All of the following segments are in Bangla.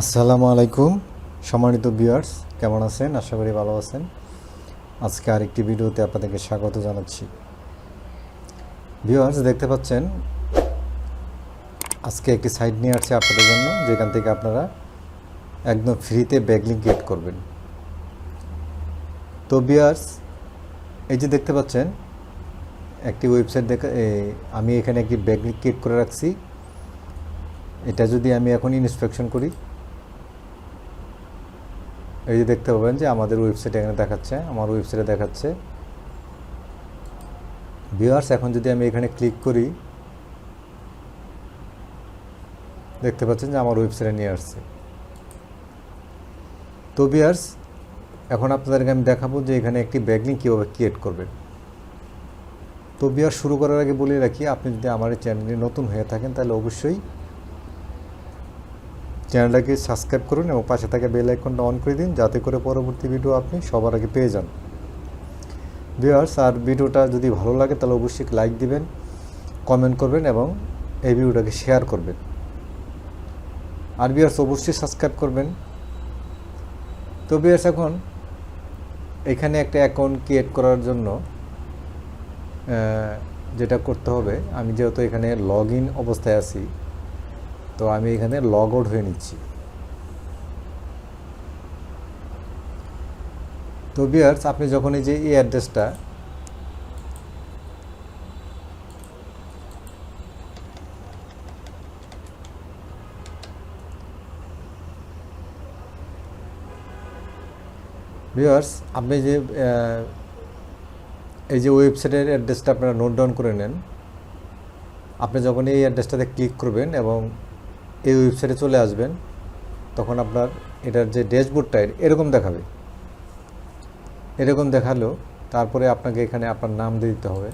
আসসালামু আলাইকুম। সম্মানিত ভিউয়ার্স, কেমন আছেন? আশা করি ভালো আছেন। আজকে আরেকটি ভিডিওতে আপনাদেরকে স্বাগত জানাচ্ছি। ভিউয়ার্স, দেখতে পাচ্ছেন, আজকে একটি সাইট নিয়ে আসছে আপনাদের জন্য, যেখান থেকে আপনারা একদম ফ্রিতে ব্যাগলিং ক্রিয়েট করবেন। তো ভিউয়ার্স, এই যে দেখতে পাচ্ছেন, একটি ওয়েবসাইট দেখা আমি এখানে একটি ব্যাগলিং ক্রিয়েট করে রাখছি। এটা যদি আমি এখন ইন্সপেকশন করি এই যে দেখতে পাবেন যে আমাদের ওয়েবসাইট এখানে দেখাচ্ছে, আমার ওয়েবসাইটে দেখাচ্ছে। ভিউয়ার্স এখন যদি আমি এখানে ক্লিক করি, দেখতে পাচ্ছেন যে আমার ওয়েবসাইটে নিয়ে আসছে। তো ভিউয়ার্স এখন আপনাদেরকে আমি দেখাবো যে এখানে একটি ব্যাগলিং কীভাবে ক্রিয়েট করবেন। তো ভিউয়ার্স শুরু করার আগে বলে রাখি, আপনি যদি আমার এই চ্যানেলে নতুন হয়ে থাকেন, তাহলে অবশ্যই চ্যানেলটাকে সাবস্ক্রাইব করুন এবং পাশে থাকা বেল আইকনটা অন করে দিন যাতে করে পরবর্তী ভিডিও আপনি সবার আগে পেয়ে যান। ভিউয়ার্স, আর ভিডিওটা যদি ভালো লাগে তাহলে অবশ্যই লাইক দিবেন, কমেন্ট করবেন এবং এই ভিডিওটাকে শেয়ার করবেন। আর ভিউয়ার্স, অবশ্যই সাবস্ক্রাইব করবেন। তো ভিউয়ার্স, এখন এখানে একটা অ্যাকাউন্ট ক্রিয়েট করার জন্য যেটা করতে হবে, আমি যেহেতু এখানে লগ ইন অবস্থায় আছি তো আমি এখানে লগ আউট হয়ে নিচ্ছি। তো বিয়ার্স আপনি যখন এই যে এই অ্যাড্রেসটা ভিউয়ার্স আপনি যে এই যে ওয়েবসাইটের অ্যাড্রেসটা আপনারা নোট ডাউন করে নেন, আপনি যখন এই অ্যাড্রেসটাতে ক্লিক করবেন এবং এই ওয়েবসাইটে চলে আসবেন, তখন আপনার এটার যে ড্যাশবোর্ডটা, এরকম দেখাবে। এরকম দেখাল, তারপরে আপনাকে এখানে আপনার নাম দিয়ে দিতে হবে।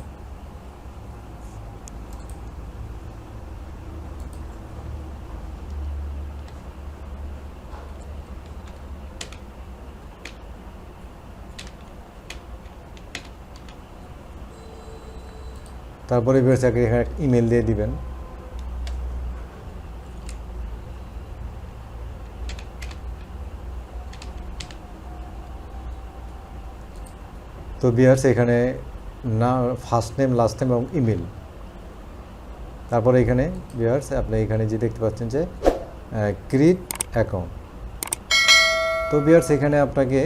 তারপরে ব্যবসাকে এখানে ইমেল দিয়ে দিবেন। তো বিয়ার্স এখানে না ফার্স্ট নেম লাস্ট নেম এবং ইমেল তারপরে এখানে বিয়ার্স আপনি এখানে যে দেখতে পাচ্ছেন যে ক্রিয়েট অ্যাকাউন্ট তো বিয়ার্স এখানে আপনাকে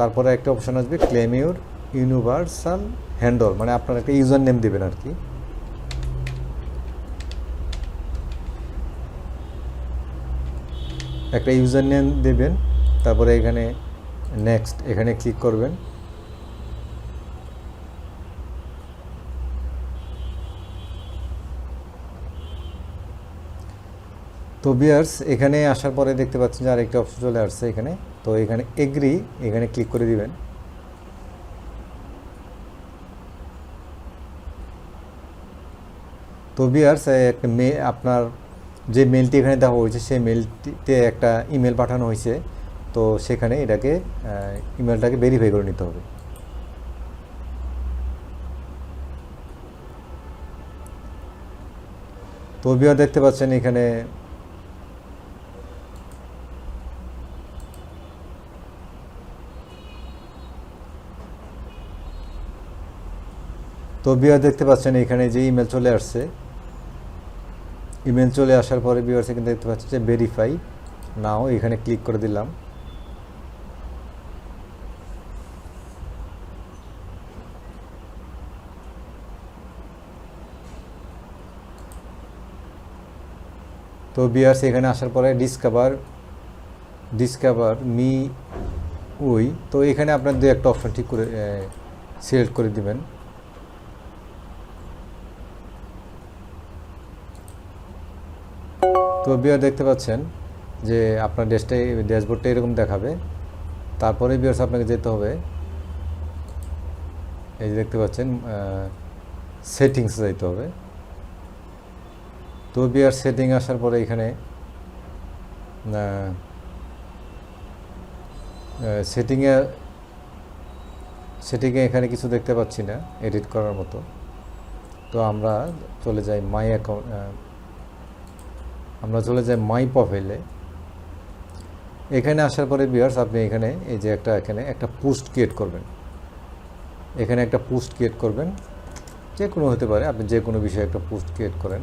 তারপরে একটা অপশন আসবে ক্লেম ইউর ইউনিভার্সাল হ্যান্ডল মানে আপনার একটা ইউজার নেম দেবেন আর কি। একটা ইউজার নেম দেবেন, তারপরে এখানে নেক্সট এখানে ক্লিক করবেন। তো বিয়ার্স, এখানে আসার পরে দেখতে পাচ্ছেন যে আরেকটা অপশন চলে আসছে এখানে। তো এখানে এগ্রি এখানে ক্লিক করে দিবেন। তো বিয়ার্স একটা মে, আপনার যে মেলটি এখানে দেওয়া হয়েছে, সেই মেলটিতে একটা ইমেল পাঠানো হয়েছে। তো সেখানে এটাকে ইমেলটাকে ভেরিফাই করে নিতে হবে। তো বিয়ার দেখতে পাচ্ছেন এখানে তো বিয়ার দেখতে পাচ্ছেন এখানে যে ইমেল চলে আসছে। ইমেল চলে আসার পরে বিয়ার সেখানে দেখতে পাচ্ছেন যে ভেরিফাই নাও এখানে ক্লিক করে দিলাম। তো বিয়ার্স এখানে আসার পরে ডিসকাভার ডিসকাভার মি উই তো এখানে আপনার দু একটা অপশন ঠিক করে সিলেক্ট করে দিবেন। তো বিয়ার দেখতে পাচ্ছেন যে আপনার ডেস্কটাই ড্যাশবোর্ডটা এরকম দেখাবে। তারপরে বিয়ার্স আপনাকে যেতে হবে। এই যে দেখতে পাচ্ছেন সেটিংস যেতে হবে। তো বিয়ার সেটিং আসার পরে এখানে সেটিংয়ে সেটিংয়ে এখানে কিছু দেখতে পাচ্ছি না, এডিট করার মতো। তো আমরা চলে যাই মাই অ্যাকাউন্ট আমরা চলে যাই মাই প্রোফাইলে এখানে আসার পরে বিয়ার্স আপনি এখানে এই যে একটা এখানে একটা পোস্ট ক্রিয়েট করবেন। এখানে একটা পোস্ট ক্রিয়েট করবেন। যে কোনো হতে পারে, আপনি যে কোনো বিষয়ে একটা পোস্ট ক্রিয়েট করেন।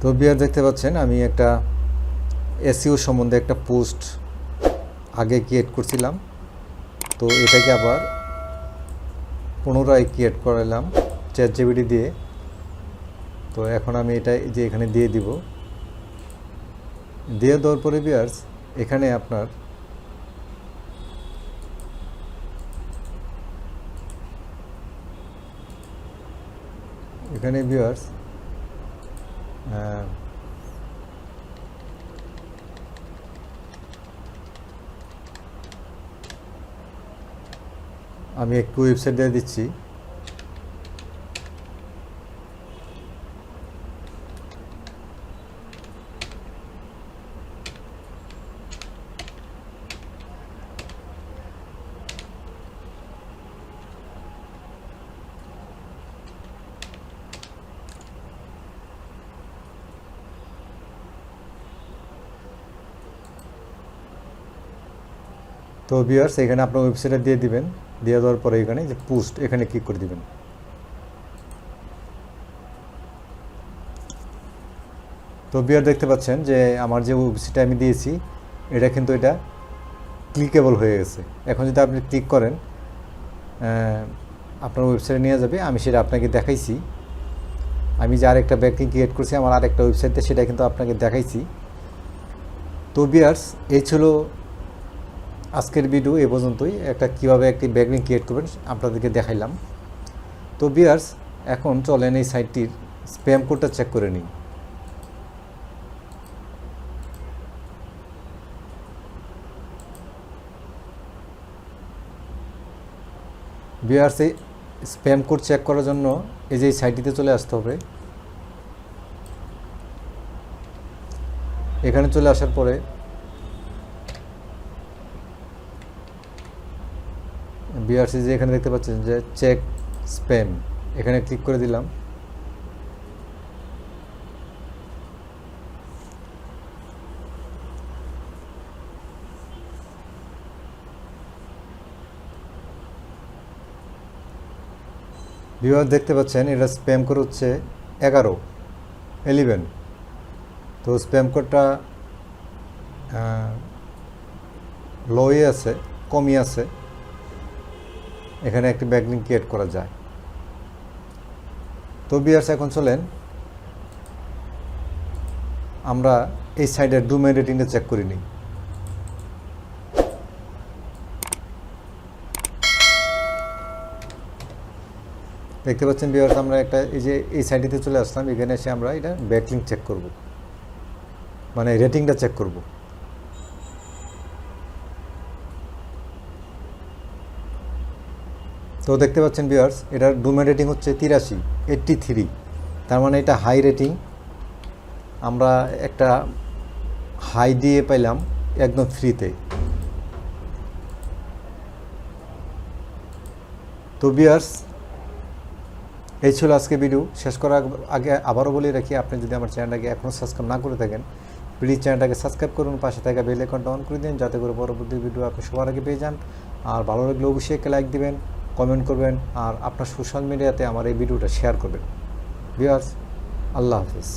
তো বিয়ার দেখতে পাচ্ছেন, আমি একটা এসিও সম্বন্ধে একটা পোস্ট আগে ক্রিয়েট করছিলাম। তো এটাকে আবার পুনরায় ক্রিয়েট করালাম চ্যাট জিবিটি দিয়ে। তো এখন আমি এটা যে এখানে দিয়ে দিব। দিয়ে দেওয়ার পরে বিয়ার্স এখানে আপনার এখানে বিয়ার্স আমি একটু ওয়েবসাইট দিয়ে দিচ্ছি। তো ভিউয়ার্স এখানে আপনার ওয়েবসাইটে দিয়ে দিবেন। দিয়ে দেওয়ার পরে এখানে যে পোস্ট এখানে ক্লিক করে দিবেন। তো বিয়ার দেখতে পাচ্ছেন যে আমার যে ওয়েবসাইটে আমি দিয়েছি, এটা কিন্তু এটা ক্লিকেবল হয়ে গেছে। এখন যদি আপনি ক্লিক করেন আপনার ওয়েবসাইটে নিয়ে যাবে, আমি সেটা আপনাকে দেখাইছি। আমি যে আরেকটা ব্যাংকিং ক্রিয়েট করছি, আমার আরেকটা ওয়েবসাইটে সেটা কিন্তু আপনাকে দেখাইছি। তো বিয়ার্স এই ছিল আজকের ভিডিও এ পর্যন্তই। একটা কীভাবে একটি ব্যাকলিং ক্রিয়েট করবেন আপনাদেরকে দেখাইলাম। তো বিয়ার্স এখন চলেন এই সাইটটির স্প্যাম কোডটা চেক করে নিই। বিয়ার্স এই স্প্যাম কোড চেক করার জন্য এই যে এই সাইটটিতে চলে আসতে হবে। এখানে চলে আসার পরে বিআরসি যে এখানে দেখতে পাচ্ছেন যে চেক স্প্যাম এখানে ক্লিক করে দিলাম। ভিউয়ার দেখতে পাচ্ছেন, এটা স্প্যাম কোড হচ্ছে এগারো এলিভেন তো স্প্যাম কোডটা লোয়ে আছে, কমই আছে। এখানে একটি ব্যাকলিং ক্রিয়েট করা যায়। তো বিয়ার্স এখন চলেন। আমরা এই সাইডের ডোমেন রেটিংটা চেক করে নিই। দেখতে পাচ্ছেন বিয়ার্স আমরা একটা এই যে এই সাইডেতে চলে আসলাম। এখানে এসে আমরা এটা ব্যাকলিং চেক করব। মানে রেটিংটা চেক করব। তো দেখতে পাচ্ছেন বিয়ার্স এটার ডোমেন রেটিং হচ্ছে তিরাশি এইট্টি থ্রি তার মানে এটা হাই রেটিং আমরা একটা হাই দিয়ে পাইলাম একদম ফ্রিতে তো বিয়ার্স এই ছিল আজকে ভিডিও শেষ করার আগে আবারও বলে রাখি, আপনি যদি আমার চ্যানেলটাকে এখনও সাবস্ক্রাইব না করে থাকেন প্লিজ চ্যানেলটাকে সাবস্ক্রাইব করুন, পাশে থাকা বেল আইকনটা অন করে দিন, যাতে করে পরবর্তী ভিডিও আপনি সবার আগে পেয়ে যান। আর ভালো লাগলে অবশ্যই একটা লাইক দিবেন। কমেন্ট করবেন আর আপনার সোশ্যাল মিডিয়াতে আমার এই ভিডিওটা শেয়ার করবেন। বিয়ার্স আল্লাহ হাফিজ।